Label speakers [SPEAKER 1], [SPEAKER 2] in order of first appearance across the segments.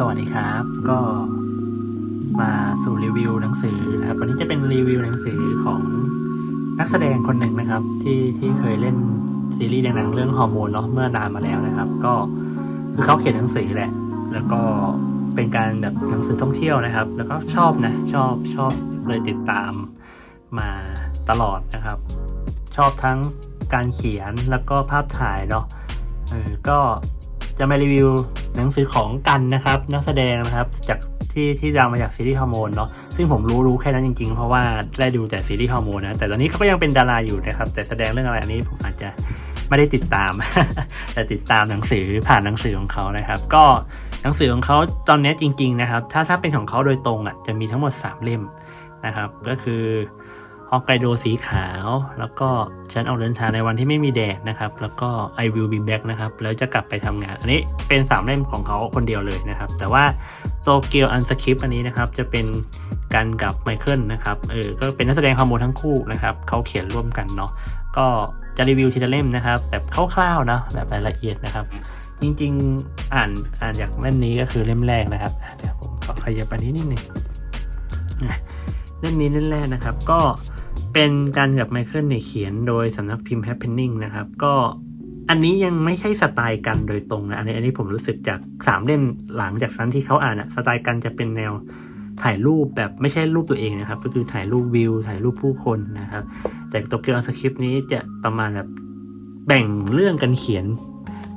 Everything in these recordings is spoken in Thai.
[SPEAKER 1] สวัสดีครับ ก็มาสู่รีวิวหนังสือนะครับ วันนี้จะเป็นรีวิวหนังสือของนักแสดงคนหนึ่งนะครับ ที่ที่เคยเล่นซีรีส์ดังๆเรื่องฮอร์โมนเนาะเมื่อนานมาแล้วนะครับ ก็คือเขาเขียนหนังสือแหละ แล้วก็เป็นการแบบหนังสือท่องเที่ยวนะครับ แล้วก็ชอบนะชอบชอบเลยติดตามมาตลอดนะครับ ชอบทั้งการเขียนแล้วก็ภาพถ่ายเนาะเออก็ จะมารีวิวหนังสือของกันนะครับ นักแสดงนะครับจากที่ที่ดังมาจากซีรีส์ฮอร์โมนเนาะซึ่งผมรู้รู้แค่นั้นจริงๆ เพราะว่าได้ดูแต่ซีรีส์ฮอร์โมนนะแต่ตอนนี้เขาก็ยังเป็นดาราอยู่นะครับ แต่แสดงเรื่องอะไรอันนี้ผมอาจจะไม่ได้ติดตาม แต่ติดตามหนังสือผ่านหนังสือของเขานะครับ ก็หนังสือของเขาตอนนี้จริง ๆ นะครับ ถ้าถ้าเป็นของเขาโดยตรงอะจะมีทั้งหมด 3 เล่มนะครับ ก็คือ ฮอกไกโดสีขาว แล้วก็ฉันออกเดินทางในวันที่ไม่มีแดดนะครับ แล้วก็ I will be back นะครับ แล้วจะกลับไปทำงาน อันนี้เป็น 3 เล่มของเขาคนเดียวเลยนะครับ แต่ว่าโตเกียวอันสคริปอันนี้นะครับจะเป็นกันกับไมเคิลนะครับ เออ ก็เป็นนักแสดงฮอร์โมนทั้งคู่นะครับ เขาเขียนร่วมกันเนาะ ก็จะรีวิวทีละเล่มนะครับ แบบคร่าวๆนะแบบรายละเอียดนะครับ จริงๆอ่านอ่านจากเล่มนี้ก็คือเล่มแรกนะครับ เดี๋ยวผมขอขยับอันนี้นิดหนึ่งอะ เล่มนี้เล่มแรกนะครับ ก็เป็นการกับไมเคิลเนี่ยเขียนโดยสำนักพิมพ์ Happening นะครับ ก็อันนี้ยังไม่ใช่สไตล์กันโดยตรงนะอันนี้อันนี้ผมรู้สึกจากสามเล่มหลังจากนั้นที่เขาอ่านอะสไตล์กันจะเป็นแนวถ่ายรูปแบบไม่ใช่รูปตัวเองนะครับ ก็คือถ่ายรูปวิว ถ่ายรูปผู้คนนะครับ แต่โตเกียวสคริปต์นี้จะประมาณแบบแบ่งเรื่องกันเขียน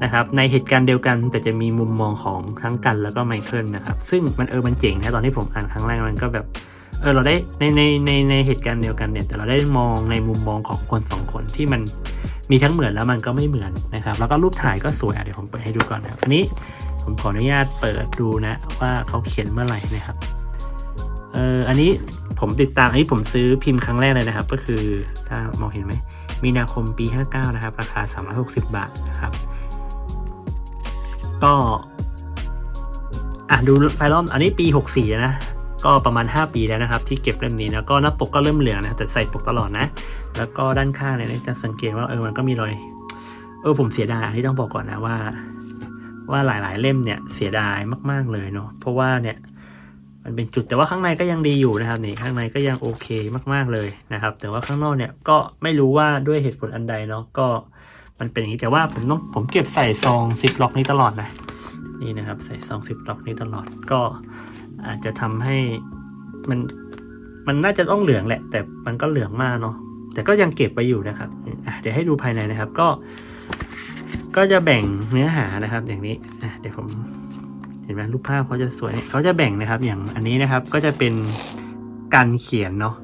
[SPEAKER 1] นะครับ ในเหตุการณ์เดียวกันแต่จะมีมุมมองของทั้งกันแล้วก็ไมเคิลนะครับ ซึ่งมันเออมันเจ๋งนะตอนที่ผมอ่านครั้งแรกมันก็แบบ เออเราได้ในในในในเหตุการณ์เดียวกันเนี่ยแต่เราได้มองในมุมมองของคนสองคนที่มันมีทั้งเหมือนแล้วมันก็ไม่เหมือนนะครับ แล้วก็รูปถ่ายก็สวยเดี๋ยวผมเปิดให้ดูก่อนนะครับอันนี้ผมขออนุญาตเปิดดูนะว่าเขาเขียนเมื่อไหร่นะครับเอออันนี้ผมติดตามอันนี้ผมซื้อพิมพ์ครั้งแรกเลยนะครับ ก็คือถ้ามองเห็นไหมมีนาคมปี 59 นะครับ ราคา 360 บาทนะครับ ก็อะดูไปรอบอันนี้ปี 64 นะ ก็ประมาณ 5 ปีแล้วนะครับ ที่เก็บเล่มนี้นะก็หน้าปกก็เริ่มเหลืองนะแต่ใส่ปกตลอดนะ แล้วก็ด้านข้างเนี่ยจะสังเกตว่าเออมันก็มีรอยเออผมเสียดายอันนี้ต้องบอกก่อนนะว่า ว่าหลายๆเล่มเนี่ยเสียดายมากๆเลยเนาะเพราะว่าเนี่ยมันเป็นจุดแต่ว่าข้างในก็ยังดีอยู่นะครับนี่ข้างในก็ยังโอเคมากๆเลยนะครับ แต่ว่าข้างนอกเนี่ยก็ไม่รู้ว่าด้วยเหตุผลอันใดเนาะก็มันเป็นอย่างนี้แต่ว่าผมต้องผมเก็บใส่ซองซิปล็อกนี้ตลอดนะนี่นะครับใส่ซองซิปล็อกนี้ตลอดก็ อาจจะทำให้มันมันน่าจะต้องเหลืองแหละ แต่มันก็เหลืองมากเนาะแต่ก็ยังเก็บไว้อยู่นะครับเดี๋ยวให้ดูภายในนะครับก็ ก็จะแบ่งเนื้อหานะครับ อย่างนี้เดี๋ยวผมเห็นไหมรูปภาพเขาจะสวยเขาจะแบ่งนะครับ อย่างอันนี้นะครับก็จะเป็นการเขียนเนาะ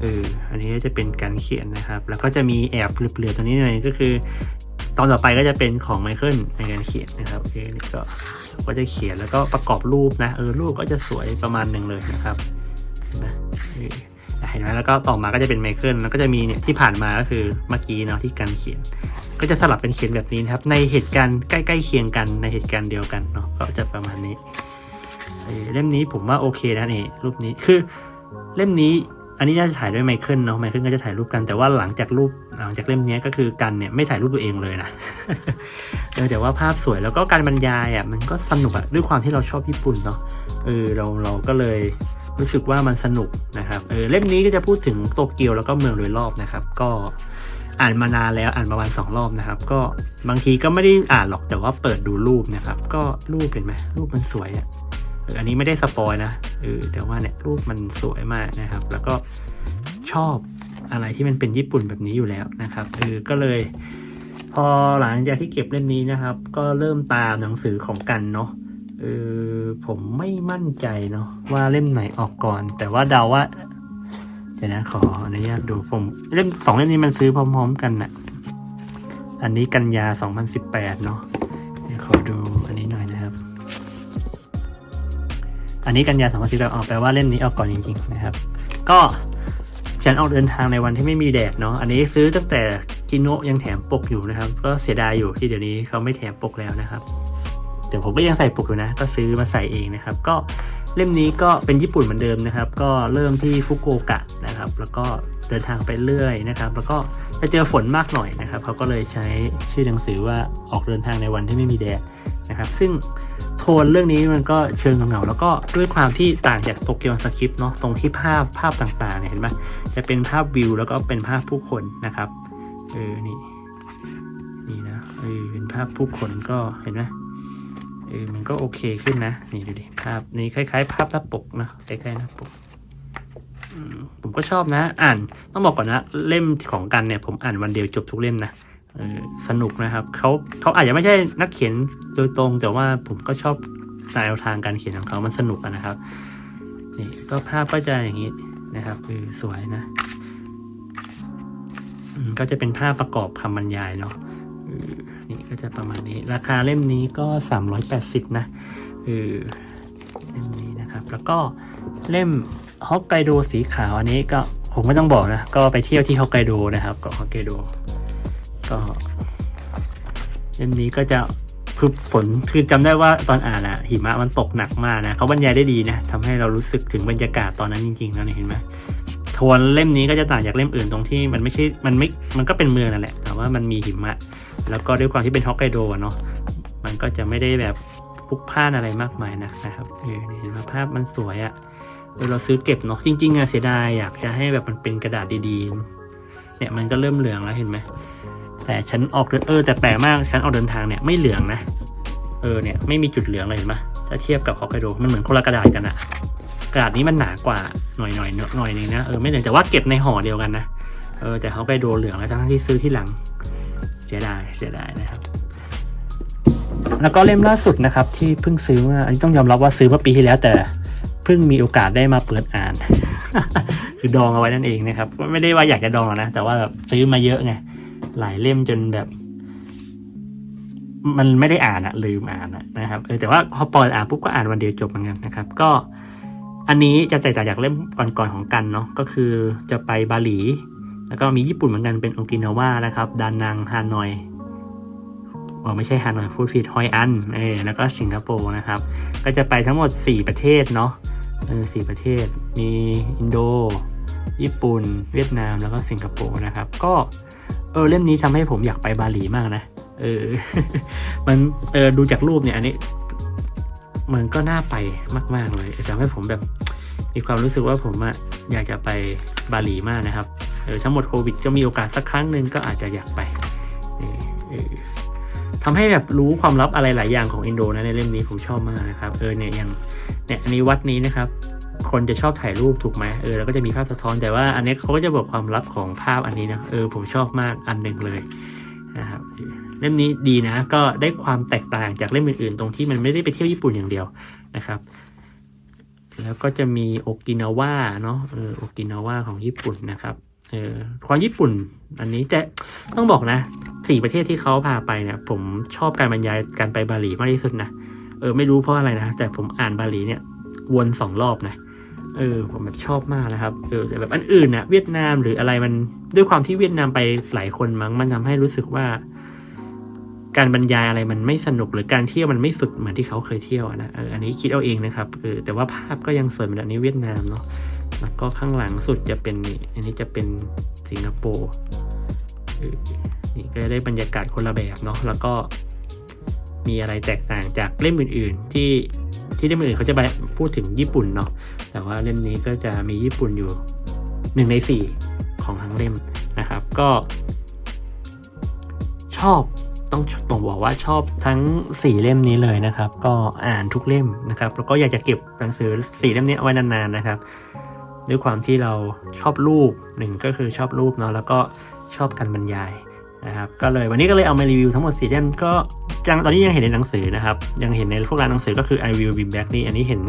[SPEAKER 1] เอออันนี้ก็จะเป็นการเขียนนะครับ แล้วก็จะมีแอบเหลือๆตรงนี้หน่อยก็คือ ตอนต่อไปก็จะเป็นของไมเคิลในการเขียนนะครับโอเคนี่ก็ก็จะเขียนแล้วก็ประกอบรูปนะเออรูปก็จะสวยประมาณหนึ่งเลยนะครับเห็นไหมเห็นไหมแล้วก็ต่อมาก็จะเป็นไมเคิลแล้วก็จะมีเนี่ยที่ผ่านมาก็คือเมื่อกี้เนาะที่การเขียน ก็จะสลับเป็นเขียนแบบนี้นะครับ ในเหตุการณ์ใกล้ๆเคียงกันในเหตุการณ์เดียวกันเนาะก็จะประมาณนี้เล่มนี้ผมว่าโอเคนะนี่รูปนี้คือเล่มนี้ อันนี้น่าจะถ่ายด้วยไมเคิลเนาะไมเคิลก็จะถ่ายรูปกันแต่ว่าหลังจากรูปหลังจากเล่มนี้ก็คือกันเนี่ยไม่ถ่ายรูปตัวเองเลยนะเออแต่ว่าภาพสวยแล้วก็การบรรยายอะมันก็สนุกอะด้วยความที่เราชอบญี่ปุ่นเนาะเออเราเราก็เลยรู้สึกว่ามันสนุกนะครับเออเล่มนี้ก็จะพูดถึงโตเกียวแล้วก็เมืองโดยรอบนะครับ ก็อ่านมานานแล้วอ่านประมาณสองรอบนะครับ ก็บางทีก็ไม่ได้อ่านหรอกแต่ว่าเปิดดูรูปนะครับ ก็รูปเห็นไหมรูปมันสวยอะเอันนี้ไม่ได้สปอยนะเออแต่ว่าเนี่ยรูปมันสวยมากนะครับ แล้วก็ชอบอะไรที่มันเป็นญี่ปุ่นแบบนี้อยู่แล้วนะครับเออก็เลย พอหลังจากที่เก็บเล่มนี้นะครับ ก็เริ่มตามหนังสือของกันเนาะเออผมไม่มั่นใจเนาะว่าเล่มไหนออกก่อน แต่ว่าเดาว่าเดี๋ยวนะขออนุญาตดูผมเล่มสองเล่มนี้มันซื้อพร้อม ๆ กันนะอันนี้กันยา 2018 เนาะเดี๋ยวขอดูอันนี้ อยนะครับอันนี้กันยา2018ออกแปลว่าเล่มนี้ออกก่อนจริงๆนะครับ ก็ฉันออกเดินทางในวันที่ไม่มีแดดเนาะ อันนี้ซื้อตั้งแต่จิโนะยังแถมปกอยู่นะครับ ก็เสียดายอยู่ที่เดี๋ยวนี้เขาไม่แถมปกแล้วนะครับ แต่ผมก็ยังใส่ปกอยู่นะ ก็ซื้อมาใส่เองนะครับ ก็เล่มนี้ก็เป็นญี่ปุ่นเหมือนเดิมนะครับ ก็เริ่มที่ฟุกุโอกะนะครับ แล้วก็เดินทางไปเรื่อยนะครับ แล้วก็จะเจอฝนมากหน่อยนะครับ เขาก็เลยใช้ชื่อหนังสือว่าออกเดินทางในวันที่ไม่มีแดดนะครับ ซึ่ง ททนเรื่องนี้มันก็เชิงเหงาๆแล้วก็ด้วยความที่ต่างจากโตเกียวสคริปต์เนาะตรงที่ภาพภาพต่างๆเนี่ยเห็นไหมจะเป็นภาพวิวแล้วก็เป็นภาพผู้คนนะครับเออนี่นี่นะเออเป็นภาพผู้คนก็เห็นไหมเออมันก็โอเคขึ้นนะนี่ดูดิภาพนี่คล้าย ๆ ภาพหน้าปกนะใกล้ๆหน้าปกอืมผมก็ชอบนะ อ่านต้องบอกก่อนนะ เล่มของกันเนี่ยผมอ่านวันเดียวจบทุกเล่มนะ สนุกนะครับเขาเขาอาจจะไม่ใช่นักเขียนโดยตรง แต่ว่าผมก็ชอบแนวทางการเขียนของเขามันสนุกนะครับนี่ก็ภาพก็จะอย่างนี้นะครับ คือสวยนะก็จะเป็นภาพประกอบคำบรรยายเนาะนี่ก็จะประมาณนี้ ราคาเล่มนี้ก็ 380 นะเออเล่มนี้นะครับ แล้วก็เล่มฮอกไกโดสีขาวอันนี้ก็ผมไม่ต้องบอกนะ ก็ไปเที่ยวที่ฮอกไกโดนะครับเกาะฮอกไกโด ก็เล่มนี้ก็จะคือฝนคือจำได้ว่าตอนอ่านอะหิมะมันตกหนักมากนะเขาบรรยายได้ดีนะทำให้เรารู้สึกถึงบรรยากาศตอนนั้นจริงๆแล้วเนี่ยเห็นไหมทวนเล่มนี้ก็จะต่างจากเล่มอื่นตรงที่มันไม่ใช่ มันไม่ มันก็เป็นเมืองนั่นแหละ แต่ว่ามันมีหิมะ แล้วก็ด้วยความที่เป็นฮอกไกโดเนาะ มันก็จะไม่ได้แบบพุกพ่านอะไรมากมายนะนะครับ เออเห็นไหมภาพมันสวยอะเออเราซื้อเก็บเนาะ จริงๆอะเสียดายอยากจะให้แบบมันเป็นกระดาษดีๆ เนี่ยมันก็เริ่มเหลืองแล้วเห็นไหม แต่ฉันออกเดินเออแต่แปลกมากฉันออกเดินทางเนี่ยไม่เหลืองนะ เออเนี่ยไม่มีจุดเหลืองเลยเห็นปะถ้าเทียบกับฮอกไกโดมันเหมือนคนละกระดาษกันอะกระดาษนี้มันหนากว่าหน่อยหน่อยหน่อยนึงนะเออไม่เหลืองแต่ว่าเก็บในห่อเดียวกันนะเออแต่ฮอกไกโดเหลืองแล้วทั้งที่ซื้อที่หลัง เสียดายเสียดายนะครับ แล้วก็เล่มล่าสุดนะครับ ที่เพิ่งซื้อมาอันนี้ต้องยอมรับว่าซื้อเมื่อปีที่แล้วแต่เพิ่งมีโอกาสได้มาเปิดอ่าน คือดองเอาไว้นั่นเองนะครับ ไม่ได้ว่าอยากจะดองหรอกนะ แต่ว่าแบบซื้อมาเยอะไง หลายเล่มจนแบบ มันไม่ได้อ่านอะลืมอ่านอะนะครับเออแต่ว่าพอเปิดอ่านปุ๊บก็อ่านวันเดียวจบเหมือนกันนะครับ ก็อันนี้จะแตกต่างจากเล่มก่อนๆของกันเนาะก็คือจะไปบาหลี แล้วก็มีญี่ปุ่นเหมือนกันเป็นโอกินาวานะครับ ดานังฮานอยอ๋อไม่ใช่ฮานอยพูดผิดฮอยอันเออแล้วก็สิงคโปร์นะครับ ก็จะไปทั้งหมด 4 ประเทศเนาะเออสประเทศมีอินโด ญี่ปุ่น เวียดนามแล้วก็สิงคโปร์นะครับ ก็ เออเล่มนี้ทำให้ผมอยากไปบาหลีมากนะ เออ มันเออดูจากรูปเนี่ย อันนี้ มันก็น่าไปมาก ๆ เลยทำให้ผมแบบ มีความรู้สึกว่าผมอะอยากจะไปบาหลีมากนะครับ เออทั้งหมดโควิดก็มีโอกาสสักครั้งหนึ่งก็อาจจะอยากไปเออเออทำให้แบบรู้ความลับอะไรหลายอย่างของอินโดนะในเล่มนี้ผมชอบมากนะครับ เออเนี่ยอย่างเนี่ยอันนี้วัดนี้นะครับ คนจะชอบถ่ายรูปถูกไหมเออแล้วก็จะมีภาพสะท้อนแต่ว่าอันนี้เขาก็จะบอกความลับของภาพอันนี้นะเออผมชอบมากอันหนึ่งเลยนะครับเล่มนี้ดีนะก็ได้ความแตกต่างจากเล่มอื่นๆ ตรงที่มันไม่ได้ไปเที่ยวญี่ปุ่นอย่างเดียวนะครับ แล้วก็จะมีโอกินาวาเนาะเออโอกินาวาของญี่ปุ่นนะครับเออความญี่ปุ่นอันนี้จะต้องบอกนะสี่ประเทศที่เขาพาไปเนี่ยผมชอบการบรรยายการไปบาหลีมากที่สุดนะเออไม่รู้เพราะอะไรนะ แต่ผมอ่านบาหลีเนี่ยวนสองรอบนะ เออผมแบบชอบมากนะครับเออแต่แบบอันอื่นนะเวียดนามหรืออะไรมันด้วยความที่เวียดนามไปหลายคนมั้งมันทำให้รู้สึกว่า การบรรยายอะไรมันไม่สนุกหรือการเที่ยวมันไม่สุดเหมือนที่เขาเคยเที่ยวนะเอออันนี้คิดเอาเองนะครับเออแต่ว่าภาพก็ยังสวยเหมือนอันนี้เวียดนามเนาะแล้วก็ข้างหลังสุดจะเป็นนี่อันนี้จะเป็นสิงคโปร์นี่ก็ได้บรรยากาศคนละแบบเนาะแล้วก็ มีอะไรแตกต่างจากเล่มอื่น ๆ ที่ที่เล่มอื่นเขาจะไปพูดถึงญี่ปุ่นเนาะแต่ว่าเล่มนี้ก็จะมีญี่ปุ่นอยู่หนึ่งในสี่ของทั้งเล่มนะครับ ก็ ชอบต้องต้องบอกว่าชอบทั้งสี่เล่มนี้เลยนะครับ ก็อ่านทุกเล่มนะครับ แล้วก็อยากจะเก็บหนังสือสี่เล่มนี้เอาไว้นานๆนะครับด้วยความที่เราชอบรูปหนึ่งก็คือชอบรูปเนาะแล้วก็ชอบการบรรยาย นะครับก็เลยวันนี้ก็เลยเอามารีวิวทั้งหมดสี่เล่มก็ยังตอนนี้ยังเห็นในหนังสือนะครับ ยังเห็นในพวกร้านหนังสือก็คือ I will be back นี่อันนี้เห็น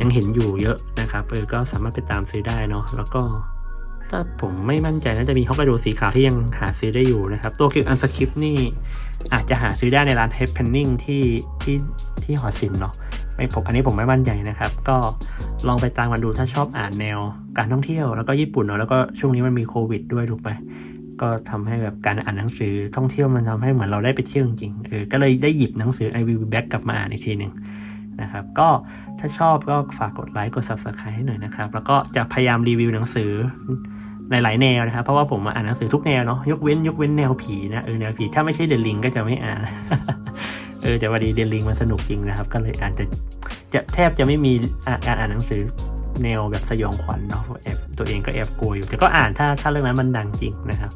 [SPEAKER 1] ยังเห็นอยู่เยอะนะครับเออก็สามารถไปตามซื้อได้เนาะแล้วก็ถ้าผมไม่มั่นใจน่าจะมีฮอกไกโดสีขาวที่ยังหาซื้อได้อยู่นะครับ ตัวคิวอันสคริปนี่อาจจะหาซื้อได้ในร้านเฮปเพนนิงที่ที่ที่หอศิลป์เนาะไม่ผมอันนี้ผมไม่มั่นใจนะครับ ก็ลองไปตามกันดูถ้าชอบอ่านแนวการท่องเที่ยวแล้วก็ญี่ปุ่นเนาะแล้วก็ช่วงนี้มันมีโควิดด้วยถูกไหม ก็ทำให้แบบการอ่านหนังสือท่องเที่ยวมันทำให้เหมือนเราได้ไปเที่ยวจริงๆเออก็เลยได้หยิบหนังสือ I will be back กลับมาอ่านอีกทีหนึ่งนะครับก็ถ้าชอบก็ฝากกดไลค์กด subscribe ให้หน่อยนะครับ แล้วก็จะพยายามรีวิวหนังสือหลายๆแนวนะครับ เพราะว่าผมมาอ่านหนังสือทุกแนวเนาะยกเว้นยกเว้นแนวผีนะเออแนวผีถ้าไม่ใช่เดลิงก็จะไม่อ่านเออแต่วันดีเดลิงมันสนุกจริงนะครับ ก็เลยอาจจะจะแทบจะไม่มีอะการอ่านหนังสือแนวแบบสยองขวัญเนาะ ตัวเองก็แอบกลัวอยู่ แต่ก็อ่านถ้าถ้าเรื่องนั้นมันดังจริงนะครับ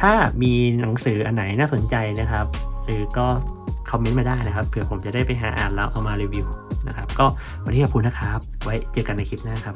[SPEAKER 1] ถ้ามีหนังสืออันไหนน่าสนใจนะครับ หรือก็คอมเมนต์มาได้นะครับเผื่อผมจะได้ไปหาอ่านแล้วเอามารีวิวนะครับ ก็วันนี้ขอบคุณนะครับ ไว้เจอกันในคลิปหน้าครับ